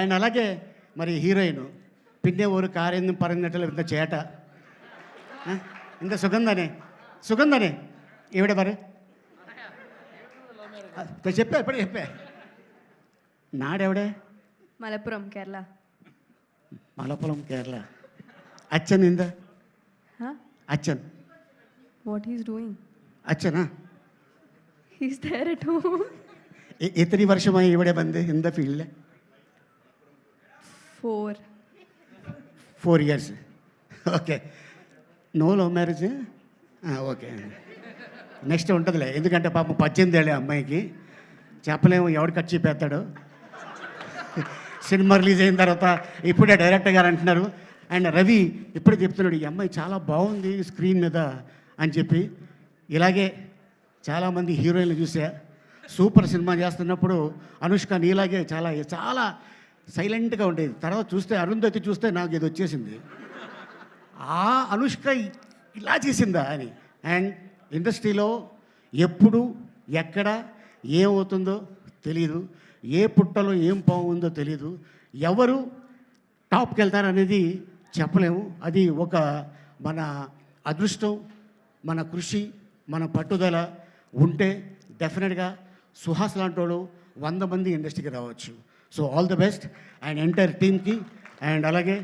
And అలాగే మరి heroine പിന്നെ ഒരു കാര്യം പറഞ്ഞിട്ടില്ല ఇంత ചേട്ട ആ? ఇంత సుగంధనే సుగంధనే ഇവിടെ പറ చెప్పా ఎప్పుడు చెప్పా నాడెవడే മലപ്പുറം കേരള മലപ്പുറം കേരള അച്ഛൻ എന്താ Huh? അച്ഛൻ What he's doing? അച്ഛനാ He's there at home. A- എത്ര വർഷമായി ഇവിടെ വന്ന് എന്താ ഫീൽഡിൽ four four years okay no love marriage okay next ఉంటుందిలే. ఎందుకంటే పాపం పద్దెనిమిది ఏళ్ళే అమ్మాయికి. చెప్పలేము ఎవడు ఖర్చు చెప్పేస్తాడు సినిమా రిలీజ్ అయిన తర్వాత ఇప్పుడే డైరెక్టర్ గారు అంటున్నారు. అండ్ రవి ఇప్పుడే చెప్తున్నాడు ఈ అమ్మాయి చాలా బాగుంది స్క్రీన్ మీద అని చెప్పి. ఇలాగే చాలామంది హీరోయిన్లు చూసా. సూపర్ సినిమా చేస్తున్నప్పుడు అనుష్క నీలాగే చాలా చాలా సైలెంట్గా ఉండేది. తర్వాత చూస్తే అరుంధతి చూస్తే నాకు ఇది వచ్చేసింది. ఆ అనుష్క ఇలా చేసిందా అని. అండ్ ఇండస్ట్రీలో ఎప్పుడు ఎక్కడ ఏమవుతుందో తెలియదు ఏ పుట్టలో ఏం బాగుందో తెలియదు ఎవరు టాప్కి వెళ్తారనేది చెప్పలేము. అది ఒక మన అదృష్టం మన కృషి మన పట్టుదల ఉంటే డెఫినెట్గా సుహాస్ లాంటి వాళ్ళు వంద మంది ఇండస్ట్రీకి రావచ్చు. So all the best and entire టీమ్కి అండ్ అలాగే